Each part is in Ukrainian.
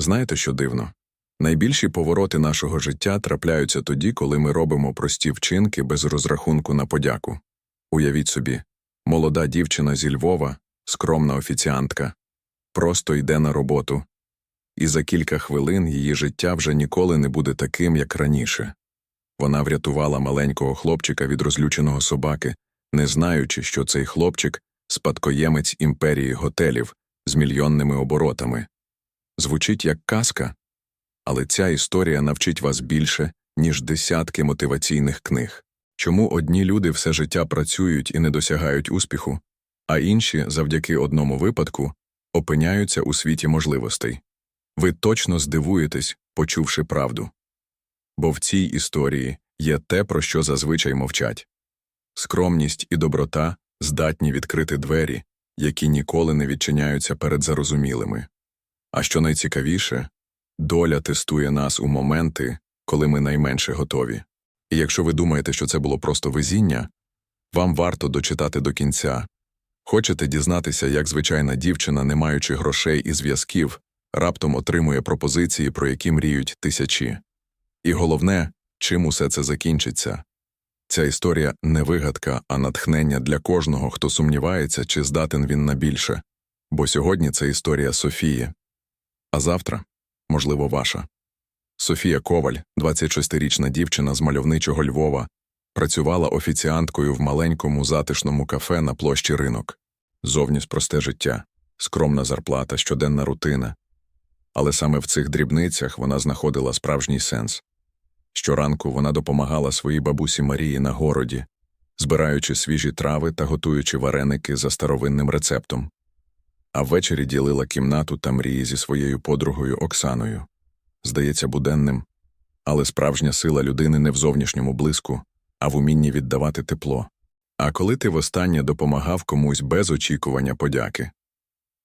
Знаєте, що дивно? Найбільші повороти нашого життя трапляються тоді, коли ми робимо прості вчинки без розрахунку на подяку. Уявіть собі, молода дівчина зі Львова, скромна офіціантка, просто йде на роботу, і за кілька хвилин її життя вже ніколи не буде таким, як раніше. Вона врятувала маленького хлопчика від розлюченого собаки, не знаючи, що цей хлопчик спадкоємець імперії готелів з мільйонними оборотами. Звучить як казка, але ця історія навчить вас більше, ніж десятки мотиваційних книг. Чому одні люди все життя працюють і не досягають успіху, а інші, завдяки одному випадку, опиняються у світі можливостей. Ви точно здивуєтесь, почувши правду. Бо в цій історії є те, про що зазвичай мовчать. Скромність і доброта здатні відкрити двері, які ніколи не відчиняються перед зарозумілими. А що найцікавіше, доля тестує нас у моменти, коли ми найменше готові. І якщо ви думаєте, що це було просто везіння, вам варто дочитати до кінця. Хочете дізнатися, як звичайна дівчина, не маючи грошей і зв'язків, раптом отримує пропозиції, про які мріють тисячі. І головне, чим усе це закінчиться. Ця історія не вигадка, а натхнення для кожного, хто сумнівається, чи здатен він на більше. Бо сьогодні це історія Софії, а завтра, можливо, ваша. Софія Коваль, 26-річна дівчина з мальовничого Львова, працювала офіціанткою в маленькому затишному кафе на площі ринок. Зовні просте життя, скромна зарплата, щоденна рутина. Але саме в цих дрібницях вона знаходила справжній сенс. Щоранку вона допомагала своїй бабусі Марії на городі, збираючи свіжі трави та готуючи вареники за старовинним рецептом. А ввечері ділила кімнату та мрії зі своєю подругою Оксаною. Здається, буденним, але справжня сила людини не в зовнішньому блиску, а в умінні віддавати тепло. А коли ти востаннє допомагав комусь без очікування подяки.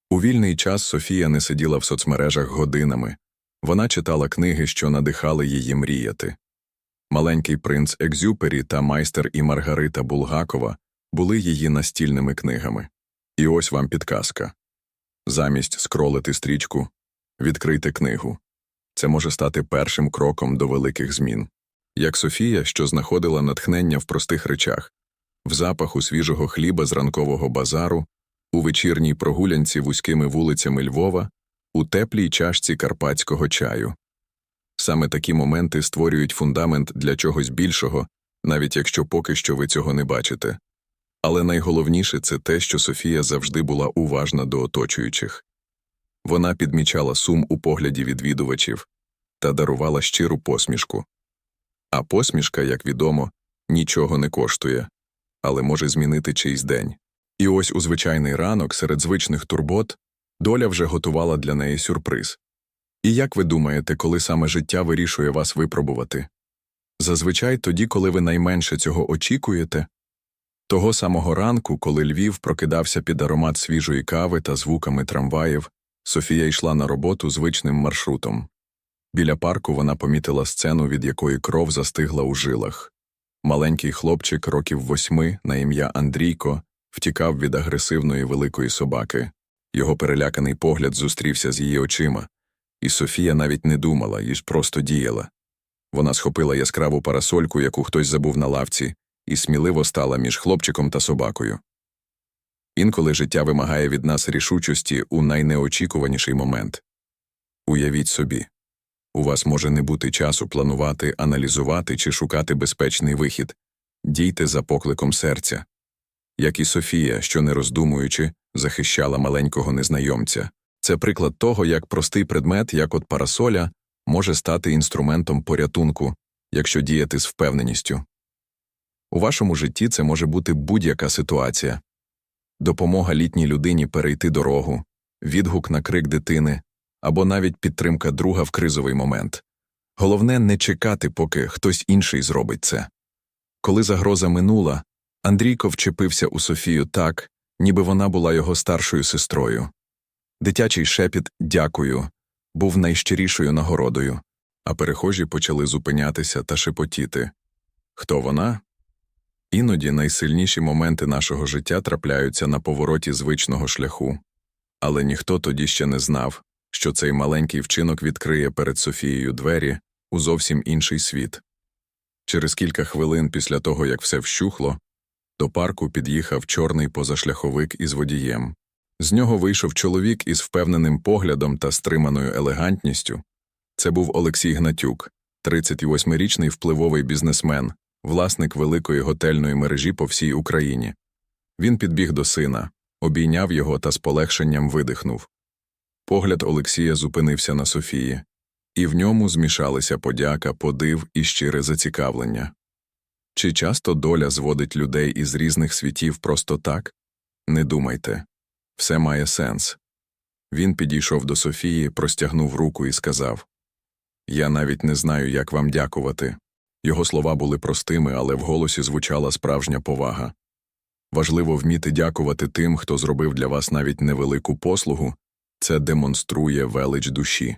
У вільний час Софія не сиділа в соцмережах годинами, вона читала книги, що надихали її мріяти. Маленький принц Екзюпері та майстер і Маргарита Булгакова були її настільними книгами. І ось вам підказка. Замість скролити стрічку, відкрийте книгу. Це може стати першим кроком до великих змін. Як Софія, що знаходила натхнення в простих речах, в запаху свіжого хліба з ранкового базару, у вечірній прогулянці вузькими вулицями Львова, у теплій чашці карпатського чаю. Саме такі моменти створюють фундамент для чогось більшого, навіть якщо поки що ви цього не бачите. Але найголовніше це те, що Софія завжди була уважна до оточуючих. Вона підмічала сум у погляді відвідувачів та дарувала щиру посмішку. А посмішка, як відомо, нічого не коштує, але може змінити чийсь день. І ось у звичайний ранок серед звичних турбот доля вже готувала для неї сюрприз. І як ви думаєте, коли саме життя вирішує вас випробувати? Зазвичай тоді, коли ви найменше цього очікуєте, того самого ранку, коли Львів прокидався під аромат свіжої кави та звуками трамваїв, Софія йшла на роботу звичним маршрутом. Біля парку вона помітила сцену, від якої кров застигла у жилах. Маленький хлопчик років восьми на ім'я Андрійко втікав від агресивної великої собаки. Його переляканий погляд зустрівся з її очима, і Софія навіть не думала, їж просто діяла. Вона схопила яскраву парасольку, яку хтось забув на лавці, і сміливо стала між хлопчиком та собакою. Інколи життя вимагає від нас рішучості у найнеочікуваніший момент. Уявіть собі, у вас може не бути часу планувати, аналізувати чи шукати безпечний вихід, дійте за покликом серця. Як і Софія, що не роздумуючи, захищала маленького незнайомця. Це приклад того, як простий предмет, як от парасоля, може стати інструментом порятунку, якщо діяти з впевненістю. У вашому житті це може бути будь-яка ситуація допомога літній людині перейти дорогу, відгук на крик дитини або навіть підтримка друга в кризовий момент. Головне не чекати, поки хтось інший зробить це. Коли загроза минула, Андрійко вчепився у Софію так, ніби вона була його старшою сестрою. Дитячий шепіт дякую був найщирішою нагородою, а перехожі почали зупинятися та шепотіти. Хто вона? Іноді найсильніші моменти нашого життя трапляються на повороті звичного шляху, але ніхто тоді ще не знав, що цей маленький вчинок відкриє перед Софією двері у зовсім інший світ. Через кілька хвилин після того, як все вщухло, до парку під'їхав чорний позашляховик із водієм. З нього вийшов чоловік із впевненим поглядом та стриманою елегантністю. Це був Олексій Гнатюк, 38-річний впливовий бізнесмен, власник великої готельної мережі по всій Україні. Він підбіг до сина, обійняв його та з полегшенням видихнув. Погляд Олексія зупинився на Софії, і в ньому змішалися подяка, подив і щире зацікавлення. Чи часто доля зводить людей із різних світів просто так? Не думайте. Все має сенс. Він підійшов до Софії, простягнув руку і сказав Я навіть не знаю, як вам дякувати. Його слова були простими, але в голосі звучала справжня повага. Важливо вміти дякувати тим, хто зробив для вас навіть невелику послугу, це демонструє велич душі.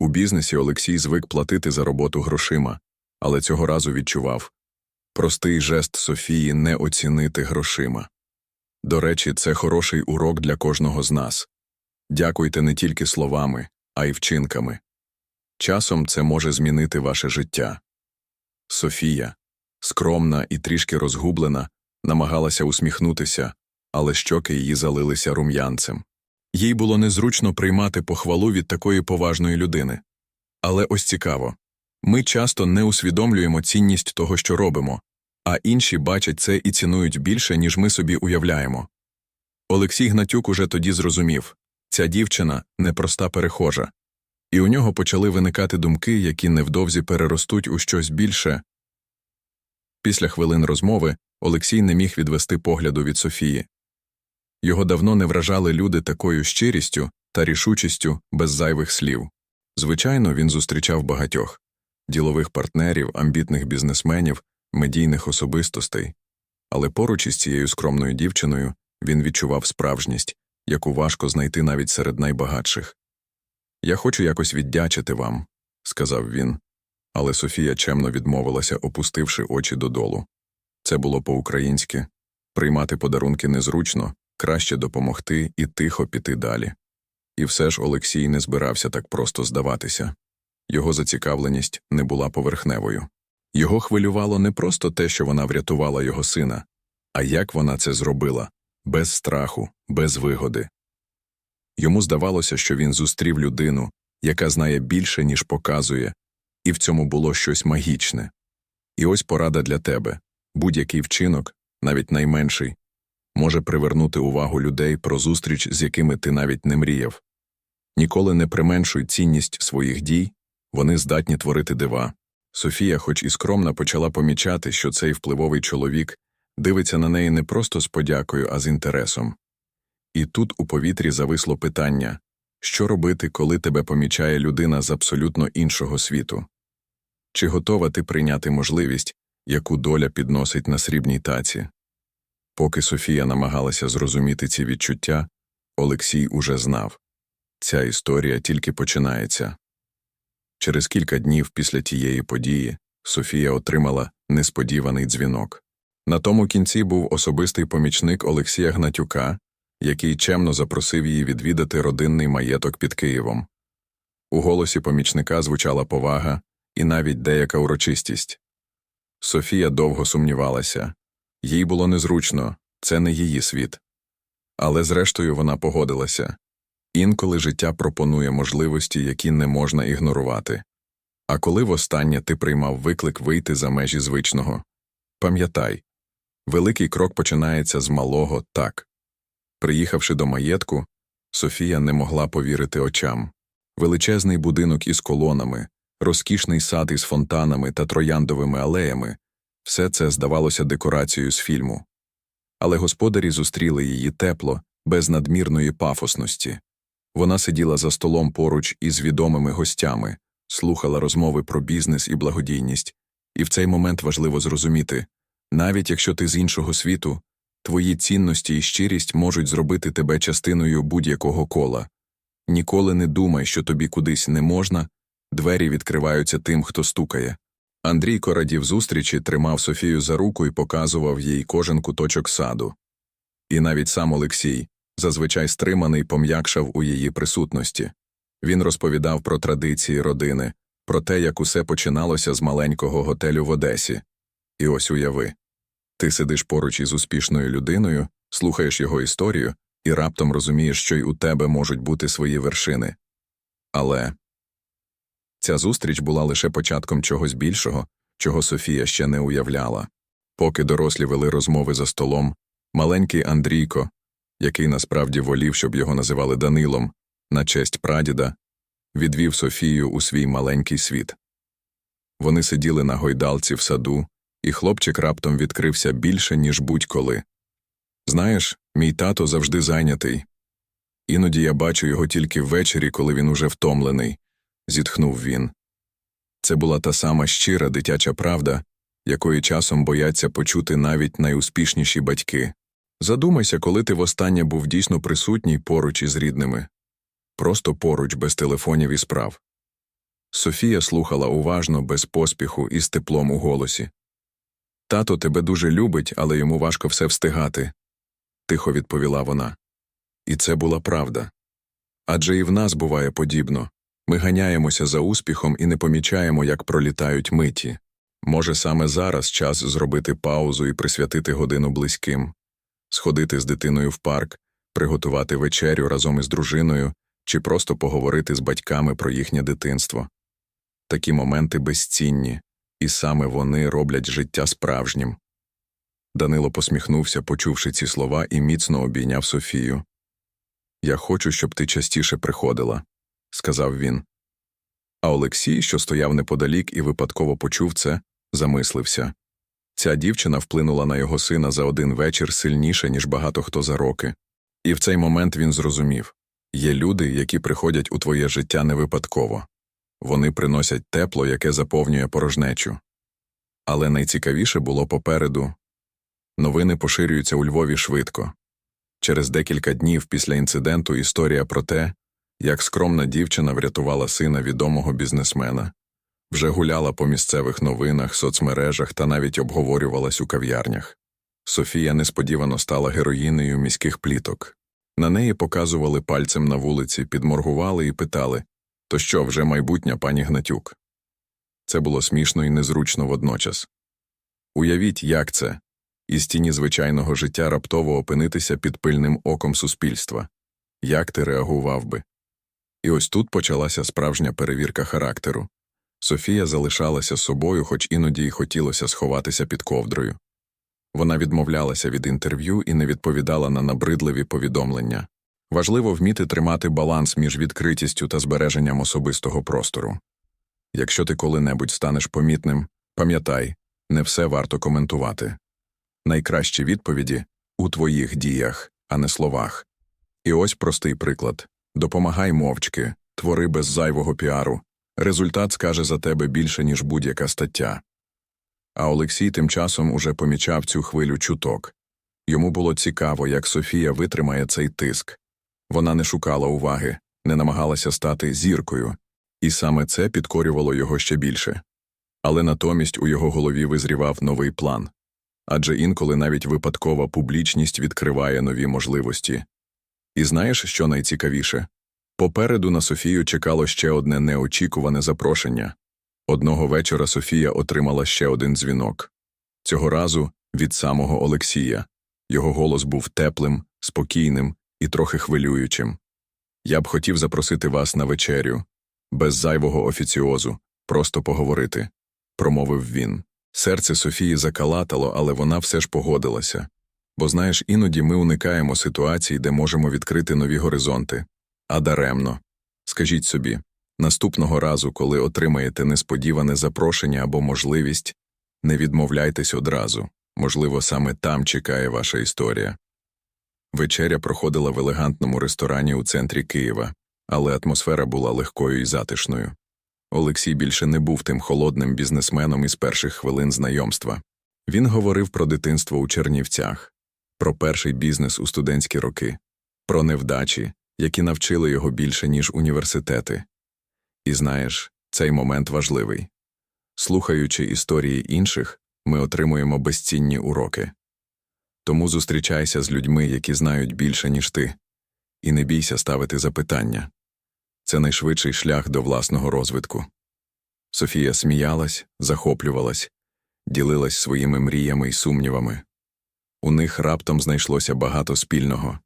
У бізнесі Олексій звик платити за роботу грошима, але цього разу відчував простий жест Софії не оцінити грошима. До речі, це хороший урок для кожного з нас. Дякуйте не тільки словами, а й вчинками. Часом це може змінити ваше життя. Софія, скромна і трішки розгублена, намагалася усміхнутися, але щоки її залилися рум'янцем. Їй було незручно приймати похвалу від такої поважної людини. Але ось цікаво ми часто не усвідомлюємо цінність того, що робимо, а інші бачать це і цінують більше, ніж ми собі уявляємо. Олексій Гнатюк уже тоді зрозумів ця дівчина непроста перехожа, і у нього почали виникати думки, які невдовзі переростуть у щось більше. Після хвилин розмови Олексій не міг відвести погляду від Софії. Його давно не вражали люди такою щирістю та рішучістю без зайвих слів. Звичайно, він зустрічав багатьох ділових партнерів, амбітних бізнесменів, медійних особистостей, але поруч із цією скромною дівчиною він відчував справжність, яку важко знайти навіть серед найбагатших. Я хочу якось віддячити вам, сказав він, але Софія чемно відмовилася, опустивши очі додолу. Це було по-українськи приймати подарунки незручно, краще допомогти і тихо піти далі. І все ж Олексій не збирався так просто здаватися. Його зацікавленість не була поверхневою. Його хвилювало не просто те, що вона врятувала його сина, а як вона це зробила без страху, без вигоди. Йому здавалося, що він зустрів людину, яка знає більше, ніж показує, і в цьому було щось магічне. І ось порада для тебе будь-який вчинок, навіть найменший, може привернути увагу людей про зустріч, з якими ти навіть не мріяв. Ніколи не применшуй цінність своїх дій, вони здатні творити дива. Софія, хоч і скромно, почала помічати, що цей впливовий чоловік дивиться на неї не просто з подякою, а з інтересом. І тут у повітрі зависло питання що робити, коли тебе помічає людина з абсолютно іншого світу? Чи готова ти прийняти можливість, яку доля підносить на срібній таці? Поки Софія намагалася зрозуміти ці відчуття, Олексій уже знав ця історія тільки починається. Через кілька днів після тієї події Софія отримала несподіваний дзвінок. На тому кінці був особистий помічник Олексія Гнатюка, який чемно запросив її відвідати родинний маєток під Києвом. У голосі помічника звучала повага і навіть деяка урочистість. Софія довго сумнівалася їй було незручно, це не її світ. Але зрештою вона погодилася інколи життя пропонує можливості, які не можна ігнорувати. А коли востаннє ти приймав виклик вийти за межі звичного? Пам'ятай великий крок починається з малого так. Приїхавши до маєтку, Софія не могла повірити очам. Величезний будинок із колонами, розкішний сад із фонтанами та трояндовими алеями все це здавалося декорацією з фільму. Але господарі зустріли її тепло, без надмірної пафосності. Вона сиділа за столом поруч із відомими гостями, слухала розмови про бізнес і благодійність, і в цей момент важливо зрозуміти навіть якщо ти з іншого світу, твої цінності і щирість можуть зробити тебе частиною будь-якого кола. Ніколи не думай, що тобі кудись не можна, двері відкриваються тим, хто стукає. Андрійко радів зустрічі, тримав Софію за руку і показував їй кожен куточок саду. І навіть сам Олексій, зазвичай стриманий, пом'якшав у її присутності. Він розповідав про традиції родини, про те, як усе починалося з маленького готелю в Одесі. І ось уяви ти сидиш поруч із успішною людиною, слухаєш його історію і раптом розумієш, що й у тебе можуть бути свої вершини. Але ця зустріч була лише початком чогось більшого, чого Софія ще не уявляла. Поки дорослі вели розмови за столом, маленький Андрійко, який насправді волів, щоб його називали Данилом, на честь прадіда, відвів Софію у свій маленький світ. Вони сиділи на гойдалці в саду, і хлопчик раптом відкрився більше, ніж будь-коли. Знаєш, мій тато завжди зайнятий. Іноді я бачу його тільки ввечері, коли він уже втомлений, зітхнув він. Це була та сама щира дитяча правда, якої часом бояться почути навіть найуспішніші батьки. Задумайся, коли ти востаннє був дійсно присутній поруч із рідними. Просто поруч, без телефонів і справ. Софія слухала уважно, без поспіху і з теплом у голосі. Тато тебе дуже любить, але йому важко все встигати, тихо відповіла вона. І це була правда. Адже і в нас буває подібно ми ганяємося за успіхом і не помічаємо, як пролітають миті. Може, саме зараз час зробити паузу і присвятити годину близьким, сходити з дитиною в парк, приготувати вечерю разом із дружиною чи просто поговорити з батьками про їхнє дитинство. Такі моменти безцінні, і саме вони роблять життя справжнім. Данило посміхнувся, почувши ці слова, і міцно обійняв Софію. Я хочу, щоб ти частіше приходила, сказав він. А Олексій, що стояв неподалік і випадково почув це, замислився. Ця дівчина вплинула на його сина за один вечір сильніше, ніж багато хто за роки. І в цей момент він зрозумів є люди, які приходять у твоє життя не випадково. Вони приносять тепло, яке заповнює порожнечу. Але найцікавіше було попереду новини поширюються у Львові швидко. Через декілька днів після інциденту історія про те, як скромна дівчина врятувала сина відомого бізнесмена, вже гуляла по місцевих новинах, соцмережах та навіть обговорювалась у кав'ярнях. Софія несподівано стала героїнею міських пліток. На неї показували пальцем на вулиці, підморгували і питали то що, вже майбутня пані Гнатюк? Це було смішно і незручно водночас. Уявіть, як це із тіні звичайного життя раптово опинитися під пильним оком суспільства. Як ти реагував би? І ось тут почалася справжня перевірка характеру. Софія залишалася собою, хоч іноді й хотілося сховатися під ковдрою. Вона відмовлялася від інтерв'ю і не відповідала на набридливі повідомлення. Важливо вміти тримати баланс між відкритістю та збереженням особистого простору. Якщо ти коли-небудь станеш помітним, пам'ятай, не все варто коментувати. Найкращі відповіді у твоїх діях, а не словах. І ось простий приклад допомагай мовчки, твори без зайвого піару. Результат скаже за тебе більше, ніж будь-яка стаття. А Олексій тим часом уже помічав цю хвилю чуток. Йому було цікаво, як Софія витримає цей тиск. Вона не шукала уваги, не намагалася стати зіркою, і саме це підкорювало його ще більше. Але натомість у його голові визрівав новий план адже інколи навіть випадкова публічність відкриває нові можливості. І знаєш, що найцікавіше? Попереду на Софію чекало ще одне неочікуване запрошення. Одного вечора Софія отримала ще один дзвінок цього разу від самого Олексія. Його голос був теплим, спокійним і трохи хвилюючим. Я б хотів запросити вас на вечерю, без зайвого офіціозу, просто поговорити, промовив він. Серце Софії закалатало, але вона все ж погодилася. Бо, знаєш, іноді ми уникаємо ситуацій, де можемо відкрити нові горизонти. А даремно. Скажіть собі, наступного разу, коли отримаєте несподіване запрошення або можливість, не відмовляйтесь одразу можливо, саме там чекає ваша історія. Вечеря проходила в елегантному ресторані у центрі Києва, але атмосфера була легкою і затишною. Олексій більше не був тим холодним бізнесменом із перших хвилин знайомства. Він говорив про дитинство у Чернівцях, про перший бізнес у студентські роки, про невдачі, які навчили його більше, ніж університети. І знаєш, цей момент важливий. Слухаючи історії інших, ми отримуємо безцінні уроки. Тому зустрічайся з людьми, які знають більше, ніж ти, і не бійся ставити запитання. це найшвидший шлях до власного розвитку. Софія сміялась, захоплювалась, ділилась своїми мріями й сумнівами. У них раптом знайшлося багато спільного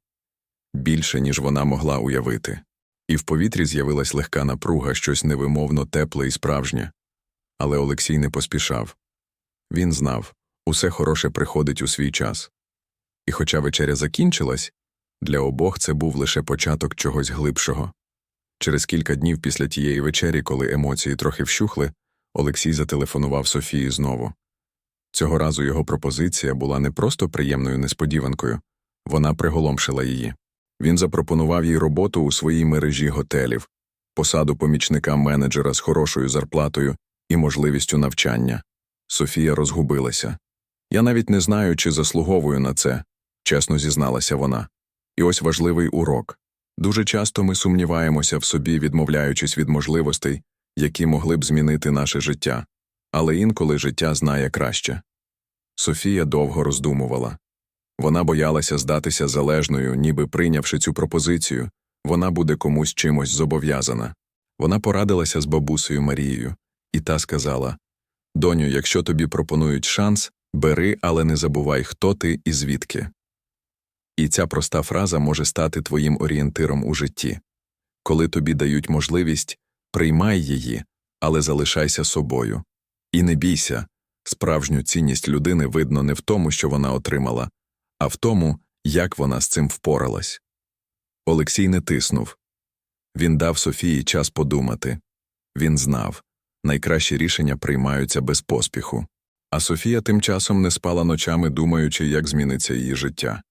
більше, ніж вона могла уявити, і в повітрі з'явилась легка напруга, щось невимовно тепле і справжнє. Але Олексій не поспішав. Він знав усе хороше приходить у свій час. І хоча вечеря закінчилась, для обох це був лише початок чогось глибшого. Через кілька днів після тієї вечері, коли емоції трохи вщухли, Олексій зателефонував Софії знову. Цього разу його пропозиція була не просто приємною несподіванкою, вона приголомшила її. Він запропонував їй роботу у своїй мережі готелів, посаду помічника менеджера з хорошою зарплатою і можливістю навчання. Софія розгубилася. Я навіть не знаю, чи заслуговую на це, чесно зізналася вона. І ось важливий урок. Дуже часто ми сумніваємося в собі, відмовляючись від можливостей, які могли б змінити наше життя, але інколи життя знає краще. Софія довго роздумувала. Вона боялася здатися залежною, ніби прийнявши цю пропозицію, вона буде комусь чимось зобов'язана. Вона порадилася з бабусею Марією, і та сказала Доню, якщо тобі пропонують шанс, бери, але не забувай, хто ти і звідки. І ця проста фраза може стати твоїм орієнтиром у житті. Коли тобі дають можливість, приймай її, але залишайся собою. І не бійся, справжню цінність людини видно не в тому, що вона отримала, а в тому, як вона з цим впоралась. Олексій не тиснув. Він дав Софії час подумати. Він знав найкращі рішення приймаються без поспіху. А Софія тим часом не спала ночами, думаючи, як зміниться її життя.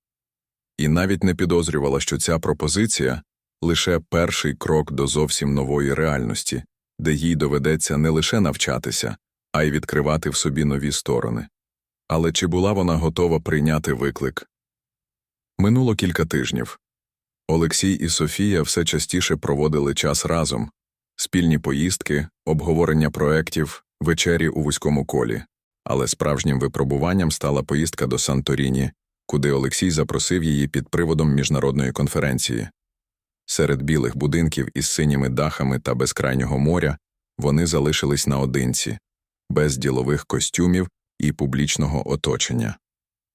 І навіть не підозрювала, що ця пропозиція лише перший крок до зовсім нової реальності, де їй доведеться не лише навчатися, а й відкривати в собі нові сторони. Але чи була вона готова прийняти виклик? Минуло кілька тижнів. Олексій і Софія все частіше проводили час разом спільні поїздки, обговорення проєктів, вечері у вузькому колі. Але справжнім випробуванням стала поїздка до Санторіні, куди Олексій запросив її під приводом міжнародної конференції. Серед білих будинків із синіми дахами та безкрайнього моря вони залишились наодинці, без ділових костюмів і публічного оточення.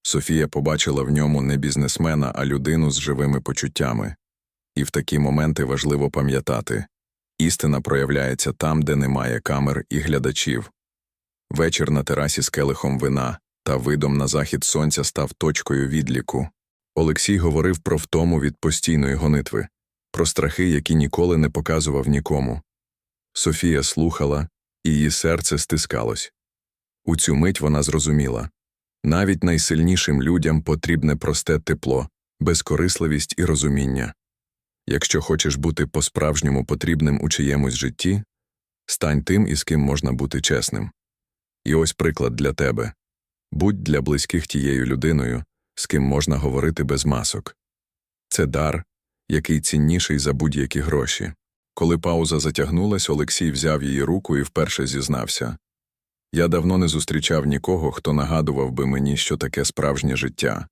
Софія побачила в ньому не бізнесмена, а людину з живими почуттями. І в такі моменти важливо пам'ятати істина проявляється там, де немає камер і глядачів. Вечір на терасі з келихом вина та видом на захід сонця став точкою відліку. Олексій говорив про втому від постійної гонитви, про страхи, які ніколи не показував нікому. Софія слухала, і її серце стискалось. У цю мить вона зрозуміла навіть найсильнішим людям потрібне просте тепло, безкорисливість і розуміння. Якщо хочеш бути по-справжньому потрібним у чиємусь житті, стань тим, із ким можна бути чесним. І ось приклад для тебе будь для близьких тією людиною, з ким можна говорити без масок. Це дар, який цінніший за будь-які гроші. Коли пауза затягнулась, Олексій взяв її руку і вперше зізнався Я давно не зустрічав нікого, хто нагадував би мені, що таке справжнє життя.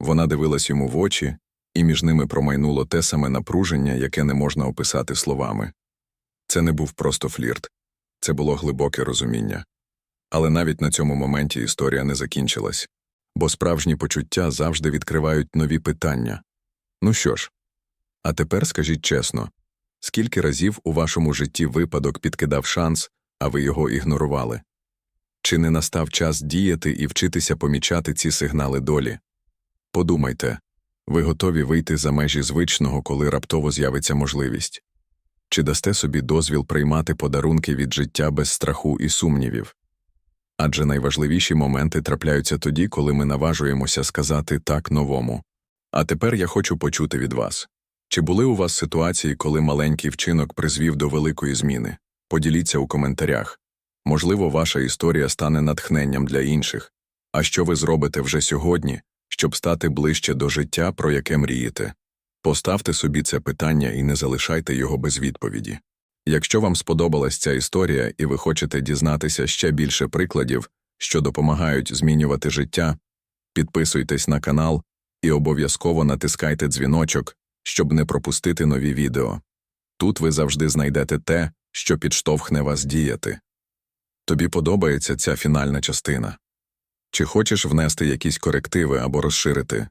Вона дивилась йому в очі, і між ними промайнуло те саме напруження, яке не можна описати словами. Це не був просто флірт, це було глибоке розуміння. Але навіть на цьому моменті історія не закінчилась, бо справжні почуття завжди відкривають нові питання. Ну що ж, а тепер скажіть чесно скільки разів у вашому житті випадок підкидав шанс, а ви його ігнорували? Чи не настав час діяти і вчитися помічати ці сигнали долі? Подумайте ви готові вийти за межі звичного, коли раптово з'явиться можливість? Чи дасте собі дозвіл приймати подарунки від життя без страху і сумнівів? Адже найважливіші моменти трапляються тоді, коли ми наважуємося сказати так новому. А тепер я хочу почути від вас. Чи були у вас ситуації, коли маленький вчинок призвів до великої зміни? Поділіться у коментарях. Можливо, ваша історія стане натхненням для інших. А що ви зробите вже сьогодні, щоб стати ближче до життя, про яке мрієте? Поставте собі це питання і не залишайте його без відповіді. Якщо вам сподобалась ця історія і ви хочете дізнатися ще більше прикладів, що допомагають змінювати життя, підписуйтесь на канал і обов'язково натискайте дзвіночок, щоб не пропустити нові відео. Тут ви завжди знайдете те, що підштовхне вас діяти. Тобі подобається ця фінальна частина? Чи хочеш внести якісь корективи або розширити?